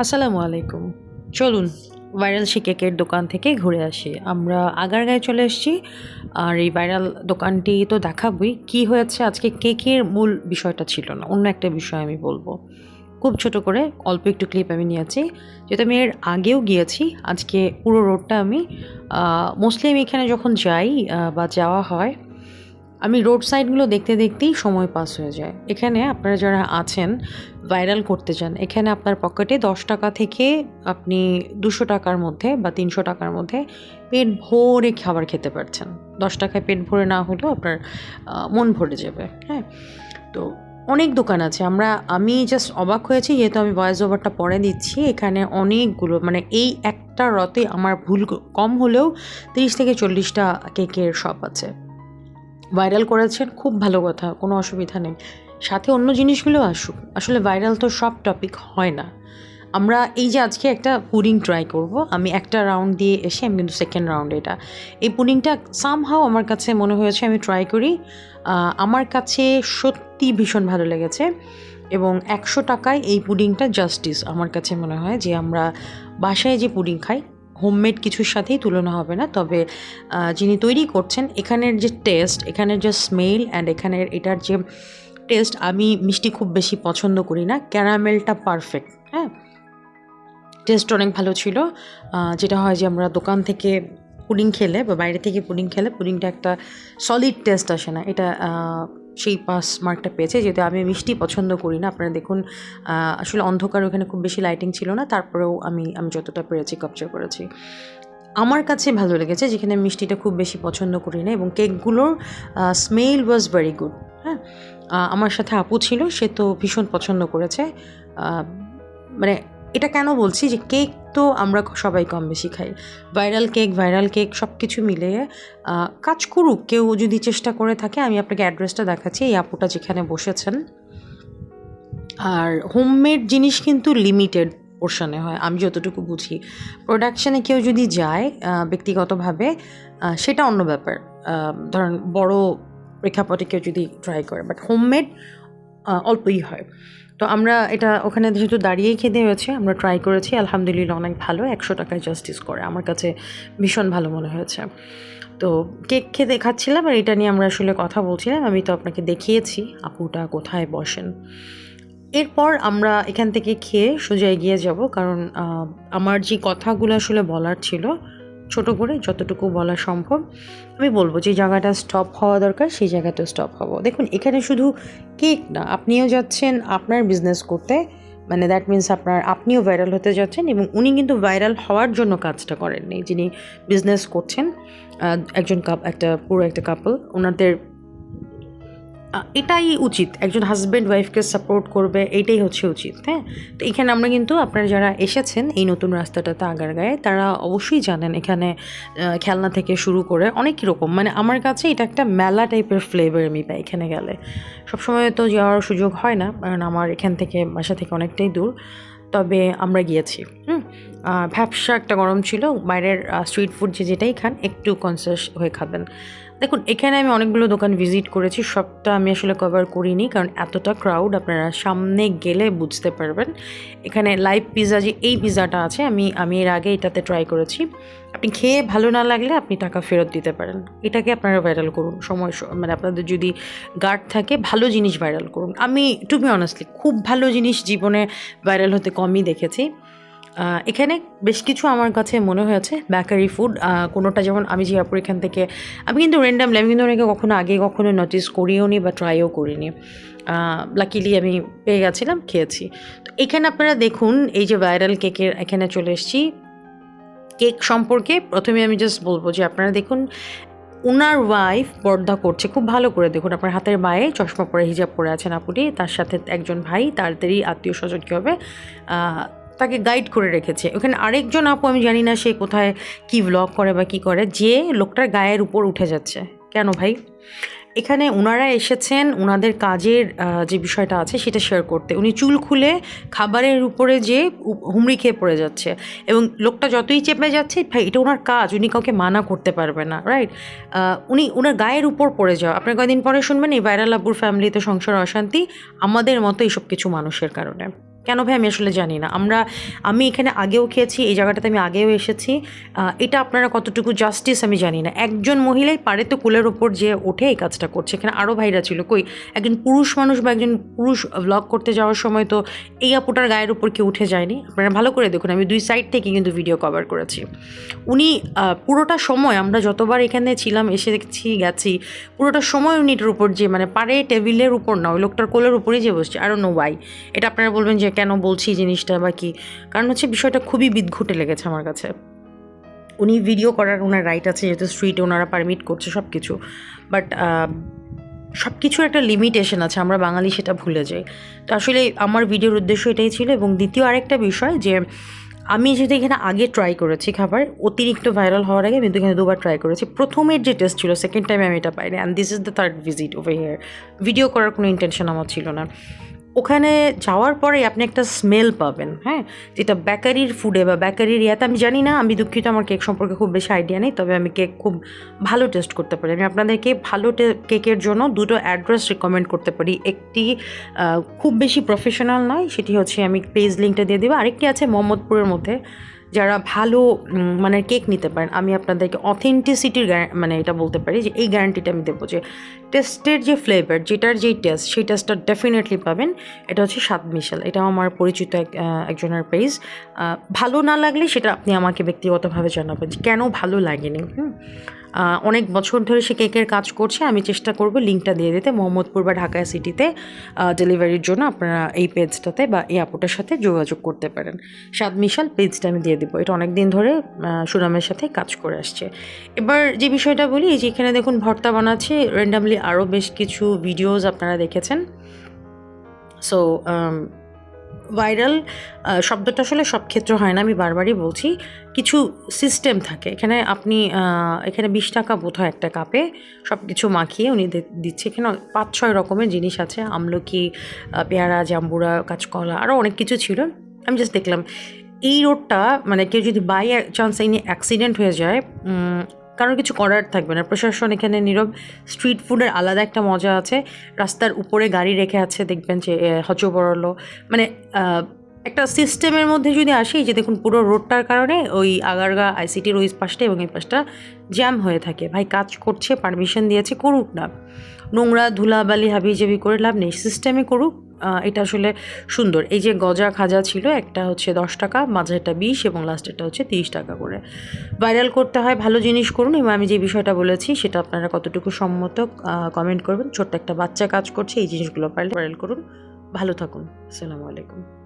আসসালামু আলাইকুম। চলুন ভাইরাল কেকের দোকান থেকে ঘুরে আসি। আমরা আগারগাঁয়ে চলে এসেছি। আর এই ভাইরাল দোকানটি তো দেখাবই, কি হয়েছে, আজকে কেকের মূল বিষয়টা ছিল না, অন্য একটা বিষয় আমি বলব। খুব ছোট করে, অল্প একটু ক্লিপ আমি নিয়েছি। যেহেতু আমি এর আগেও গিয়েছি, আজকে পুরো রোডটা আমি মোস্টলি আমি এখানে যখন যাই বা যাওয়া হয় আমি রোড সাইডগুলো দেখতে দেখতেই সময় পাস হয়ে যায়। এখানে আপনারা যারা আছেন, ভাইরাল করতে চান, এখানে আপনার পকেটে দশ টাকা থেকে আপনি দুশো টাকার মধ্যে বা তিনশো টাকার মধ্যে পেট ভরে খাবার খেতে পারছেন। দশ টাকায় পেট ভরে না হলেও আপনার মন ভরে যাবে হ্যাঁ? তো অনেক দোকান আছে, আমরা, আমি জাস্ট অবাক হয়েছি, যেহেতু আমি ভয়েস ওভারটা পরে দিচ্ছি, এখানে অনেকগুলো মানে এই একটা রতে আমার ভুল কম হলেও তিরিশ থেকে চল্লিশটা কেকের শপ আছে। ভাইরাল করেছেন, খুব ভালো কথা, কোনো অসুবিধা নেই। সাথে অন্য জিনিসগুলো আসুক, আসলে ভাইরাল তো সব টপিক হয় না। আমরা এই যে আজকে একটা পুডিং ট্রাই করব, আমি একটা রাউন্ড দিয়ে এসে, আমি কিন্তু সেকেন্ড রাউন্ডে এটা। এই পুডিংটা সামহাও আমার কাছে মনে হয়েছে, আমি ট্রাই করি। আমার কাছে সত্যি ভীষণ ভালো লেগেছে এবং একশো টাকায় এই পুডিংটা জাস্টিস আমার কাছে মনে হয় যে আমরা বাসায় যে পুডিং খাই হোমমেড কিছুর সাথেই তুলনা হবে না। তবে যিনি তৈরি করছেন, এখানের যে টেস্ট এখানের যে স্মেল অ্যান্ড এখানের এটার যে টেস্ট আমি মিষ্টি খুব বেশি পছন্দ করি না। ক্যারামেলটা পারফেক্ট হ্যাঁ? টেস্ট অনেক ভালো ছিল। যেটা হয় যে আমরা দোকান থেকে পুডিং খেলে বা বাইরে থেকে পুডিং খেলে পুডিংটা একটা সলিড টেস্ট আসে না। এটা সেই পাস মার্কটা পেয়েছে, যেহেতু আমি মিষ্টি পছন্দ করি না। আপনারা দেখুন আসলে অন্ধকার ওখানে খুব বেশি লাইটিং ছিল না, তারপরেও আমি আমি যতটা পেরেছি ক্যাপচার করেছি। আমার কাছে ভালো লেগেছে, যেখানে মিষ্টিটা খুব বেশি পছন্দ করি না এবং কেকগুলোর স্মেল ওয়াজ ভেরি গুড হ্যাঁ? আমার সাথে আপু ছিল, সে তো ভীষণ পছন্দ করেছে। মানে এটা কেন বলছি যে কেক তো আমরা সবাই কম বেশি খাই। ভাইরাল কেক ভাইরাল কেক সব কিছু মিলিয়ে কাজ করুক। কেউ যদি চেষ্টা করে থাকে, আমি আপনাকে অ্যাড্রেসটা দেখাচ্ছি, এই আপুটা যেখানে বসেছেন। আর হোমমেড জিনিস কিন্তু লিমিটেড পোর্শনে হয়, আমি যতটুকু বুঝি। প্রোডাকশানে কেউ যদি যায় ব্যক্তিগতভাবে সেটা অন্য ব্যাপার। ধরেন বড় প্রেক্ষাপটে কেউ যদি ট্রাই করে, বাট হোমমেড অল্পই হয়। তো আমরা এটা ওখানে যেহেতু দাঁড়িয়েই খেতে হয়েছে, আমরা ট্রাই করেছি, আলহামদুলিল্লাহ অনেক ভালো, একশো টাকায় জাস্টিস করে। আমার কাছে ভীষণ ভালো মনে হয়েছে। তো কেক খেতে খাচ্ছিলাম আর এটা নিয়ে আমরা আসলে কথা বলছিলাম, আমি তো আপনাকে দেখিয়েছি, আপুটা কোথায় বসেন। এরপর আমরা এখান থেকে খেয়ে সোজা এগিয়ে যাব, কারণ আমার যে কথাগুলো আসলে বলার ছিল ছোট করে যতটুকু বলা সম্ভব। আমি বলব যে, জায়গাটা স্টপ হওয়া দরকার, সেই জায়গাটা স্টপ হব। দেখুন, এখানে শুধু কেক না, আপনিও যাচ্ছেন আপনার বিজনেস করতে। মানে দ্যাট মিন্স আপনার, আপনিও ভাইরাল হতে যাচ্ছেন এবং উনি কিন্তু ভাইরাল হওয়ার জন্য কাজটা করেননি। যিনি বিজনেস করছেন একজন কাপ একটা, পুরো একটা কাপল ওনাদের এটাই উচিত। একজন হাজব্যান্ড ওয়াইফকে সাপোর্ট করবে, এটাই হচ্ছে উচিত হ্যাঁ? তো এখানে আমরা কিন্তু আপনারা যারা এসেছেন এই নতুন রাস্তাটাতে আগার গায়ে তারা অবশ্যই জানেন এখানে খেলনা থেকে শুরু করে অনেক রকম। মানে আমার কাছে এটা একটা মেলা টাইপের ফ্লেভার আমি পাই এখানে গেলে। সবসময় তো যাওয়ার সুযোগ হয় না, কারণ আমার এখান থেকে বাসা থেকে অনেকটাই দূর। তবে আমরা গিয়েছি, হুম? ভ্যাবসা একটা গরম ছিল, বাইরের স্ট্রিট ফুড যে যেটাই খান, একটু কনসিয়াস হয়ে খাবেন। দেখুন, এখানে আমি অনেকগুলো দোকান ভিজিট করেছি, সবটা আমি আসলে কভার করিনি, কারণ এতটা ক্রাউড আপনারা সামনে গেলে বুঝতে পারবেন। এখানে লাইভ পিৎজা যে এই পিৎজাটা আছে, আমি আমি এর আগে এটাতে ট্রাই করেছি। আপনি খেয়ে ভালো না লাগলে আপনি টাকা ফেরত দিতে পারেন। এটাকে আপনারা ভাইরাল করুন, সময় মানে আপনাদের যদি গার্ড থাকে, ভালো জিনিস ভাইরাল করুন। আমি টু বি অনেস্টলি খুব ভালো জিনিস জীবনে ভাইরাল হতে কমই দেখেছি। এখানে বেশ কিছু আমার কাছে মনে হয়েছে। বেকারি ফুড কোনোটা যেমন আমি যে আপুর এখান থেকে, আমি কিন্তু র্যান্ডামলি আমি কিন্তু অনেকে কখনো আগে কখনো নোটিস করিও নি বা ট্রাইও করিনি। লাকিলি আমি পেয়ে গেছিলাম, খেয়েছি। তো এখানে আপনারা দেখুন, এই যে ভাইরাল কেকের এখানে চলে এসেছি। কেক সম্পর্কে প্রথমে আমি জাস্ট বলব যে আপনারা দেখুন ওনার ওয়াইফ পর্দা করছে। খুব ভালো করে দেখুন, আপনার হাতের বায়ে চশমা পরে হিজাব পরে আছেন আপুটি, তার সাথে একজন ভাই তাদেরই আত্মীয় স্বজন কী হবে? তাকে গাইড করে রেখেছে। ওখানে আরেকজন আপু, আমি জানি না সে কোথায় কি ব্লগ করে বা কি করে, যে লোকটার গায়ের উপর উঠে যাচ্ছে। কেন ভাই? এখানে ওনারা এসেছেন ওনাদের কাজের যে বিষয়টা আছে সেটা শেয়ার করতে। উনি চুল খুলে খাবারের উপরে যে হুমড়ি খেয়ে পড়ে যাচ্ছে। এবং লোকটা যতই চেপে যাচ্ছে, ভাই, এটা ওনার কাজ, উনি কাউকে মানা করতে পারবে না রাইট উনি ওনার গায়ের উপর পড়ে যাওয়া। আপনার কয়েকদিন পরে শুনবেন, এই ভাইরাল আব্বুর ফ্যামিলিতে সংসার অশান্তি আমাদের মতো এইসব কিছু মানুষের কারণে। কেন ভাই আমি আসলে জানি না। আমরা, আমি এখানে আগেও খেয়েছি, এই জায়গাটাতে আমি আগেও এসেছি। এটা আপনারা কতটুকু জাস্টিস আমি জানি না। একজন মহিলাই পারে তো কুলের ওপর যে ওঠে এই কাজটা করছে। এখানে আরও ভাইরা ছিল, কই? একজন পুরুষ মানুষ বা একজন পুরুষ ব্লগ করতে যাওয়ার সময় তো এই আপুটার গায়ের উপর কেউ উঠে যায়নি। আপনারা ভালো করে দেখুন, আমি দুই সাইড থেকে কিন্তু ভিডিও কভার করেছি। উনি পুরোটা সময় আমরা যতবার এখানে ছিলাম এসে দেখছি গেছি, পুরোটা সময় উনি এটার উপর যে মানে পারে টেবিলের উপর না, ওই লোকটার কোলের উপরেই যে বসছে আরও নো ওয়াই এটা আপনারা বলবেন যে কেন বলছি জিনিসটা বা কি? কারণ হচ্ছে বিষয়টা খুবই বিদঘুটে লেগেছে আমার কাছে। উনি ভিডিও করার ওনার রাইট আছে যেহেতু স্ট্রিটে ওনারা পারমিট করছে সব কিছু বাট সব কিছুর একটা লিমিটেশন আছে, আমরা বাঙালি সেটা ভুলে যাই। তো আসলে আমার ভিডিওর উদ্দেশ্য এটাই ছিল এবং দ্বিতীয় আরেকটা বিষয় যে, আমি যেহেতু এখানে আগে ট্রাই করেছি খাবার, অতিরিক্ত ভাইরাল হওয়ার আগে আমি এখানে দুবার ট্রাই করেছি। প্রথমের যে টেস্ট ছিল সেকেন্ড টাইম আমি এটা পাইনি। And this is the third visit over here video করার কোনো ইন্টেনশন আমার ছিল না। ওখানে যাওয়ার পরে আপনি একটা স্মেল পাবেন হ্যাঁ? যেটা বেকারির ফুডে বা বেকারির ইয়াতে, আমি জানি না, আমি দুঃখিত, আমার কেক সম্পর্কে খুব বেশি আইডিয়া নেই, তবে আমি কেক খুব ভালো টেস্ট করতে পারি। আমি আপনাদেরকে ভালো কেকের জন্য দুটো অ্যাড্রেস রেকমেন্ড করতে পারি। একটি খুব বেশি প্রফেশনাল নয়, সেটি হচ্ছে আমি পেজ লিঙ্কটা দিয়ে দেবো। আরেকটি আছে মোহাম্মদপুরের মধ্যে। যারা ভালো মানে কেক নিতে পারেন, আমি আপনাদেরকে অথেন্টিসিটির মানে এটা বলতে পারি যে এই গ্যারান্টিটা আমি দেবো যে টেস্টের যে ফ্লেভার যেটার যেই টেস্ট সেই টেস্টটা ডেফিনেটলি পাবেন। এটা হচ্ছে সাত মিশাল। এটাও আমার পরিচিত এক একজনের পেজ ভালো না লাগলে সেটা আপনি আমাকে ব্যক্তিগতভাবে জানাবেন যে কেন ভালো লাগেনি, হুম? অনেক বছর ধরে সে কেকের কাজ করছে। আমি চেষ্টা করব লিঙ্কটা দিয়ে দিতে। মোহাম্মদপুর বা ঢাকা সিটিতে ডেলিভারির জন্য আপনারা এই পেজটাতে বা এই আপুটার সাথে যোগাযোগ করতে পারেন। স্বাদ মিশাল, পেজটা আমি দিয়ে দেবো। এটা অনেক দিন ধরে সুনামের সাথে কাজ করে আসছে। এবার যে বিষয়টা বলি যে এখানে দেখুন ভর্তা বানাচ্ছে। র্যান্ডামলি আরও বেশ কিছু ভিডিওজ আপনারা দেখেছেন। সো ভাইরাল শব্দটা আসলে সব ক্ষেত্রে হয় না, আমি বারবারই বলছি। কিছু সিস্টেম থাকে, এখানে আপনি এখানে বিশ টাকা বোধ হয় একটা কাপে সব কিছু মাখিয়ে উনি দিচ্ছে। এখানে পাঁচ ছয় রকমের জিনিস আছে, আমলকি পেয়ারা, জাম্বুরা, কাঁচকলা আরও অনেক কিছু ছিল। আমি জাস্ট দেখলাম, এই রোডটা মানে কেউ যদি বাই চান্স এই নিয়ে অ্যাক্সিডেন্ট হয়ে যায় কারোর কিছু করার থাকবে না। প্রশাসন এখানে নীরব। স্ট্রিট ফুডের আলাদা একটা মজা আছে। রাস্তার উপরে গাড়ি রেখে আছে, দেখবেন যে হচবরল মানে একটা সিস্টেমের মধ্যে যদি আসি যে দেখুন পুরো রোডটার কারণে ওই আগারগা, আইসিটির ওই পাশটা এবং এই পাশটা জ্যাম হয়ে থাকে। ভাই, কাজ করছে পারমিশন দিয়েছে, করুক না। নোংরা ধুলা ধুলাবালি, হাবিজাবি করে লাভ নেই, সিস্টেমে করুক। এটা আসলে সুন্দর। এই যে গজা খাজা ছিল, একটা হচ্ছে দশ টাকা মাঝেরটা বিশ এবং লাস্টেরটা হচ্ছে তিরিশ টাকা করে। ভাইরাল করতে হয়, ভালো জিনিস করুন। এবং আমি যে বিষয়টা বলেছি, সেটা আপনারা কতটুকু সম্মত কমেন্ট করবেন। ছোট্ট একটা বাচ্চা কাজ করছে, এই জিনিসগুলো ভাইরাল করুন। ভালো থাকুন। আসসালামু আলাইকুম।